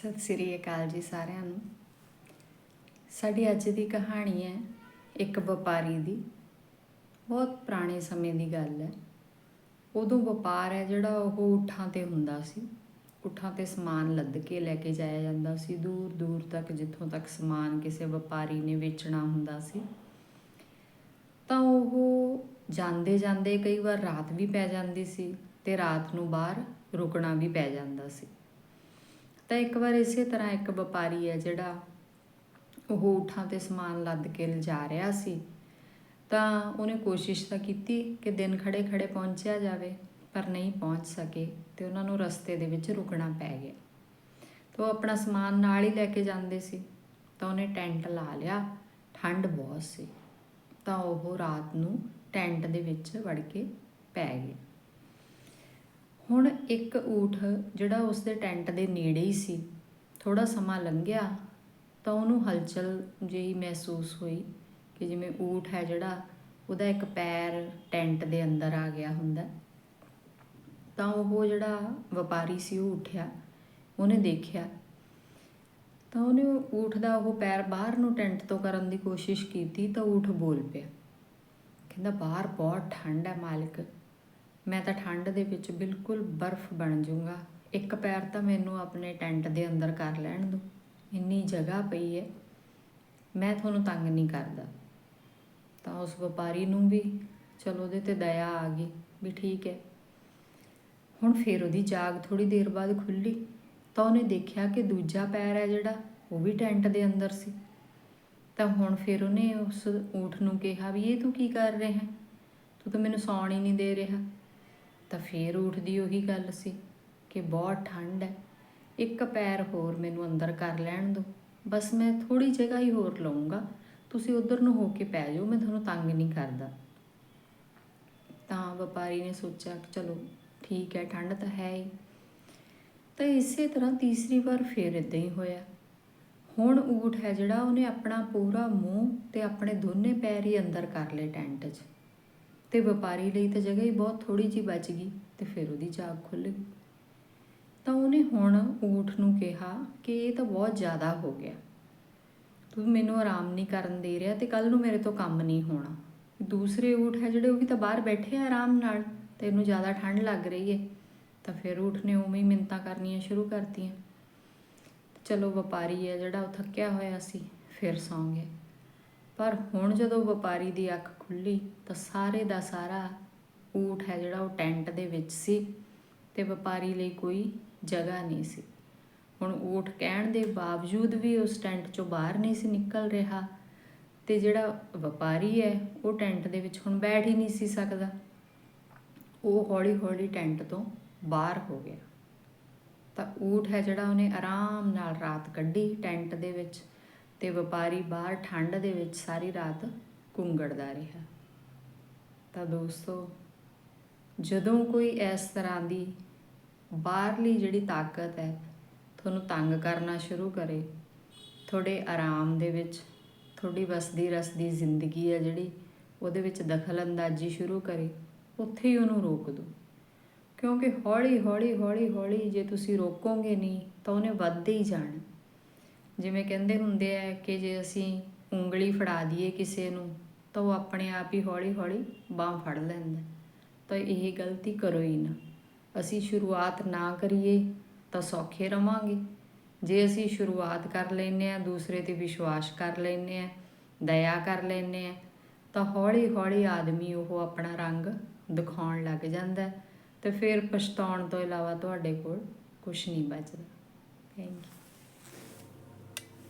ਸਤਿ ਸ੍ਰੀ ਅਕਾਲ ਜੀ ਸਾਰਿਆਂ ਨੂੰ। ਸਾਡੀ ਅੱਜ ਦੀ ਕਹਾਣੀ ਹੈ ਇੱਕ ਵਪਾਰੀ ਦੀ। ਬਹੁਤ ਪੁਰਾਣੇ ਸਮੇਂ ਦੀ ਗੱਲ ਹੈ। ਉਦੋਂ ਵਪਾਰ ਹੈ ਜਿਹੜਾ ਉਹ ਊਠਾਂ ਤੇ ਹੁੰਦਾ ਸੀ। ਊਠਾਂ ਤੇ ਸਮਾਨ ਲੱਦ ਕੇ ਲੈ ਕੇ ਜਾਇਆ ਜਾਂਦਾ ਸੀ। ਦੂਰ ਦੂਰ ਤੱਕ, ਜਿੱਥੋਂ ਤੱਕ ਸਮਾਨ ਕਿਸੇ ਵਪਾਰੀ ਨੇ ਵੇਚਣਾ ਹੁੰਦਾ ਸੀ। ਤਾਂ ਉਹ ਜਾਂਦੇ ਜਾਂਦੇ ਕਈ ਵਾਰ ਰਾਤ ਵੀ ਪੈ ਜਾਂਦੀ ਸੀ ਤੇ ਰਾਤ ਨੂੰ ਬਾਹਰ ਰੁਕਣਾ ਵੀ ਪੈ ਜਾਂਦਾ ਸੀ। ਤਾਂ ਇੱਕ ਵਾਰ ਇਸੇ ਤਰ੍ਹਾਂ ਇੱਕ ਵਪਾਰੀ ਹੈ ਜਿਹੜਾ ਉਹ ਊਠਾਂ ਤੇ ਸਮਾਨ ਲੱਦ ਕੇ ਲਿਜਾ ਰਿਹਾ ਸੀ। ਤਾਂ ਉਹਨੇ ਕੋਸ਼ਿਸ਼ ਤਾਂ ਕੀਤੀ ਕਿ ਦਿਨ ਖੜੇ ਖੜੇ ਪਹੁੰਚਿਆ ਜਾਵੇ, ਪਰ ਨਹੀਂ ਪਹੁੰਚ ਸਕੇ ਤੇ ਉਹਨਾਂ ਨੂੰ ਰਸਤੇ ਦੇ ਵਿੱਚ ਰੁਕਣਾ ਪੈ ਗਿਆ। ਤਾਂ ਉਹ ਆਪਣਾ ਸਮਾਨ ਨਾਲ ਹੀ ਲੈ ਕੇ ਜਾਂਦੇ ਸੀ। ਤਾਂ ਉਹਨੇ ਟੈਂਟ ਲਾ ਲਿਆ, ਠੰਡ ਬਹੁਤ ਸੀ। ਤਾਂ ਉਹ ਰਾਤ ਨੂੰ ਟੈਂਟ ਦੇ ਵਿੱਚ ਵੜ ਕੇ ਪੈ ਗਿਆ ਹੁਣ ਇੱਕ ਊਠ ਜਿਹੜਾ ਉਸ ਦੇ ਟੈਂਟ ਦੇ ਨੇੜੇ ਹੀ ਸੀ ਥੋੜਾ ਸਮਾਂ ਲੰਘਿਆ ਤਾਂ ਉਹਨੂੰ ਹਲਚਲ ਜਿਹੀ ਮਹਿਸੂਸ ਹੋਈ ਕਿ ਜਿਵੇਂ ਊਠ ਹੈ ਜਿਹੜਾ ਉਹਦਾ ਇੱਕ ਪੈਰ ਟੈਂਟ ਦੇ ਅੰਦਰ ਆ ਗਿਆ ਹੁੰਦਾ। ਤਾਂ ਉਹ ਜਿਹੜਾ ਵਪਾਰੀ ਸੀ ਉਹ ਉੱਠਿਆ, ਉਹਨੇ ਦੇਖਿਆ। ਤਾਂ ਉਹਨੇ ਊਠ ਦਾ ਉਹ ਪੈਰ ਬਾਹਰ ਨੂੰ ਟੈਂਟ ਤੋਂ ਕਰਨ ਦੀ ਕੋਸ਼ਿਸ਼ ਕੀਤੀ ਤਾਂ ਊਠ ਬੋਲ ਪਿਆ। ਕਹਿੰਦਾ, ਬਾਹਰ ਬਹੁਤ ਠੰਡ ਹੈ ਮਾਲਕ ਮੈਂ ਤਾਂ ਠੰਡ ਦੇ ਵਿੱਚ ਬਿਲਕੁਲ ਬਰਫ਼ ਬਣ ਜਾਊਂਗਾ। ਇੱਕ ਪੈਰ ਤਾਂ ਮੈਨੂੰ ਆਪਣੇ ਟੈਂਟ ਦੇ ਅੰਦਰ ਕਰ ਲੈਣ ਦਿਓ ਇੰਨੀ ਜਗ੍ਹਾ ਪਈ ਹੈ ਮੈਂ ਤੁਹਾਨੂੰ ਤੰਗ ਨਹੀਂ ਕਰਦਾ। ਤਾਂ ਉਸ ਵਪਾਰੀ ਨੂੰ ਵੀ ਚਲੋ ਉਹਦੇ ਤੇ ਦਇਆ ਆ ਗਈ ਵੀ ਠੀਕ ਹੈ ਹੁਣ ਫਿਰ ਉਹਦੀ ਜਾਗ ਥੋੜੀ ਦੇਰ ਬਾਅਦ ਖੁੱਲੀ ਤਾਂ ਉਹਨੇ ਦੇਖਿਆ ਕਿ ਦੂਜਾ ਪੈਰ ਹੈ ਜਿਹੜਾ, ਉਹ ਵੀ ਟੈਂਟ ਦੇ ਅੰਦਰ ਸੀ। ਤਾਂ ਹੁਣ ਫਿਰ ਉਹਨੇ ਉਸ ਊਠ ਨੂੰ ਕਿਹਾ ਵੀ, ਇਹ ਤੂੰ ਕੀ ਕਰ ਰਿਹਾ? ਤੂੰ ਤਾਂ ਮੈਨੂੰ ਸੌਣ ਹੀ ਨਹੀਂ ਦੇ ਰਿਹਾ। ਤਾਂ ਫੇਰ ਊਠ ਦੀ ਉਹੀ ਗੱਲ ਸੀ ਕਿ ਬਹੁਤ ਠੰਡ ਹੈ। ਇੱਕ ਪੈਰ ਹੋਰ ਮੈਨੂੰ ਅੰਦਰ ਕਰ ਲੈਣ ਦਿਓ ਬਸ ਮੈਂ ਥੋੜੀ ਜਗ੍ਹਾ ਹੀ ਹੋਰ ਲਵਾਂਗਾ ਤੁਸੀਂ ਉਧਰ ਨੂੰ ਹੋ ਕੇ ਪੈ ਜਾਓ, ਮੈਂ ਤੁਹਾਨੂੰ ਤੰਗ ਨਹੀਂ ਕਰਦਾ। ਤਾਂ ਵਪਾਰੀ ਨੇ ਸੋਚਿਆ ਕਿ ਚਲੋ ਠੀਕ ਹੈ, ਠੰਡ ਤਾਂ ਹੈ ਹੀ। ਤਾਂ ਇਸੇ ਤਰ੍ਹਾਂ ਤੀਸਰੀ ਵਾਰ ਫੇਰ ਇਦਾਂ ਹੀ ਹੋਇਆ। ਹੁਣ ਊਠ ਹੈ ਜਿਹੜਾ ਉਹਨੇ ਆਪਣਾ ਪੂਰਾ ਮੂੰਹ ਤੇ ਆਪਣੇ ਦੋਨੇ ਪੈਰ ਹੀ ਅੰਦਰ ਕਰ ਲਏ ਟੈਂਟ 'ਚ। ਤੇ ਵਪਾਰੀ ਲਈ ਤਾਂ ਜਗ੍ਹਾ ਹੀ ਬਹੁਤ ਥੋੜੀ ਜੀ ਬਚ ਗਈ ਤੇ ਫਿਰ ਉਹਦੀ ਜਾਗ ਖੁੱਲ ਗਈ। ਤਾਂ ਉਹਨੇ ਹੁਣ ਊਠ ਨੂੰ ਕਿਹਾ ਕਿ ਇਹ ਤਾਂ ਬਹੁਤ ਜ਼ਿਆਦਾ ਹੋ ਗਿਆ। ਤੂੰ ਮੈਨੂੰ ਆਰਾਮ ਨਹੀਂ ਕਰਨ ਦੇ ਰਿਹਾ ਤੇ ਕੱਲ ਨੂੰ ਮੇਰੇ ਤੋਂ ਕੰਮ ਨਹੀਂ ਹੋਣਾ। ਦੂਸਰੇ ਊਠ ਹੈ ਜਿਹੜੇ ਉਹ ਵੀ ਤਾਂ ਬਾਹਰ ਬੈਠੇ ਆ ਆਰਾਮ ਨਾਲ, ਤੇ ਇਹਨੂੰ ਜ਼ਿਆਦਾ ਠੰਡ ਲੱਗ ਰਹੀ ਹੈ ਤਾਂ ਫਿਰ ਊਠ ਨੇ ਉਵੇਂ ਹੀ ਮਿੰਤਾ ਕਰਨੀਆਂ ਸ਼ੁਰੂ ਕਰਤੀਆਂ। ਚਲੋ ਵਪਾਰੀ ਹੈ ਜਿਹੜਾ ਉਹ ਥੱਕਿਆ ਹੋਇਆ ਸੀ, ਫਿਰ ਸੌਂ ਗਿਆ। ਪਰ ਹੁਣ ਜਦੋਂ ਵਪਾਰੀ ਦੀ ਅੱਖ ਖੁੱਲੀ ਤਾਂ ਸਾਰੇ ਦਾ ਸਾਰਾ ਊਠ ਹੈ ਜਿਹੜਾ ਉਹ ਟੈਂਟ ਦੇ ਵਿੱਚ ਸੀ ਤੇ ਵਪਾਰੀ ਲਈ ਕੋਈ ਜਗ੍ਹਾ ਨਹੀਂ ਸੀ। ਹੁਣ ਊਠ ਕਹਿਣ ਦੇ ਬਾਵਜੂਦ ਵੀ ਉਸ ਟੈਂਟ ਚੋਂ ਬਾਹਰ ਨਹੀਂ ਸੀ ਨਿਕਲ ਰਿਹਾ ਤੇ ਜਿਹੜਾ ਵਪਾਰੀ ਹੈ ਉਹ ਟੈਂਟ ਦੇ ਵਿੱਚ ਹੁਣ ਬੈਠ ਹੀ ਨਹੀਂ ਸੀ ਸਕਦਾ। ਉਹ ਹੌਲੀ-ਹੌਲੀ ਟੈਂਟ ਤੋਂ ਬਾਹਰ ਹੋ ਗਿਆ। ਤਾਂ ਊਠ ਹੈ ਜਿਹੜਾ ਉਹਨੇ ਆਰਾਮ ਨਾਲ ਰਾਤ ਕੱਢੀ ਟੈਂਟ ਦੇ ਵਿੱਚ ਤੇ ਵਪਾਰੀ ਬਾਹਰ ਠੰਡ ਦੇ ਵਿੱਚ ਸਾਰੀ ਰਾਤ ਘੁੰਗੜਦਾ ਰਿਹਾ। ਤਾਂ ਦੋਸਤੋ, ਜਦੋਂ ਕੋਈ ਇਸ ਤਰ੍ਹਾਂ ਦੀ ਬਾਹਰਲੀ ਜਿਹੜੀ ਤਾਕਤ ਹੈ, ਤੁਹਾਨੂੰ ਤੰਗ ਕਰਨਾ ਸ਼ੁਰੂ ਕਰੇ, ਤੁਹਾਡੇ ਆਰਾਮ ਦੇ ਵਿੱਚ, ਤੁਹਾਡੀ ਵਸਦੀ ਰਸਦੀ ਜ਼ਿੰਦਗੀ ਹੈ ਜਿਹੜੀ, ਉਹਦੇ ਵਿੱਚ ਦਖਲ ਅੰਦਾਜ਼ੀ ਸ਼ੁਰੂ ਕਰੇ, ਉੱਥੇ ਹੀ ਉਹਨੂੰ ਰੋਕ ਦਿਓ। ਕਿਉਂਕਿ ਹੌਲੀ ਹੌਲੀ ਹੌਲੀ ਹੌਲੀ ਜੇ ਤੁਸੀਂ ਰੋਕੋਗੇ ਨਹੀਂ, ਤਾਂ ਉਹਨੇ ਵੱਧਦੇ ਹੀ ਜਾਣਾ। ਜਿਵੇਂ ਕਹਿੰਦੇ ਹੁੰਦੇ ਆ ਕਿ ਜੇ ਅਸੀਂ ਉਂਗਲੀ ਫੜਾ ਦਈਏ ਕਿਸੇ ਨੂੰ, ਤਾਂ ਉਹ ਆਪਣੇ ਆਪ ਹੀ ਹੌਲੀ ਹੌਲੀ ਬਾਹ ਫੜ ਲੈਂਦਾ। ਤਾਂ ਇਹ ਗਲਤੀ ਕਰੋ ਹੀ ਨਾ। ਅਸੀਂ ਸ਼ੁਰੂਆਤ ਨਾ ਕਰੀਏ ਤਾਂ ਸੌਖੇ ਰਵਾਂਗੇ। ਜੇ ਅਸੀਂ ਸ਼ੁਰੂਆਤ ਕਰ ਲੈਨੇ ਆ, ਦੂਸਰੇ ਤੇ ਵਿਸ਼ਵਾਸ ਕਰ ਲੈਨੇ ਆ, ਦਇਆ ਕਰ ਲੈਨੇ ਆ, ਤਾਂ ਹੌਲੀ ਹੌਲੀ ਆਦਮੀ ਉਹ ਆਪਣਾ ਰੰਗ ਦਿਖਾਉਣ ਲੱਗ ਜਾਂਦਾ ਹੈ ਤੇ ਫਿਰ ਪਛਤਾਉਣ ਤੋਂ ਇਲਾਵਾ ਤੁਹਾਡੇ ਕੋਲ ਕੁਝ ਨਹੀਂ ਬਚਦਾ। Thank you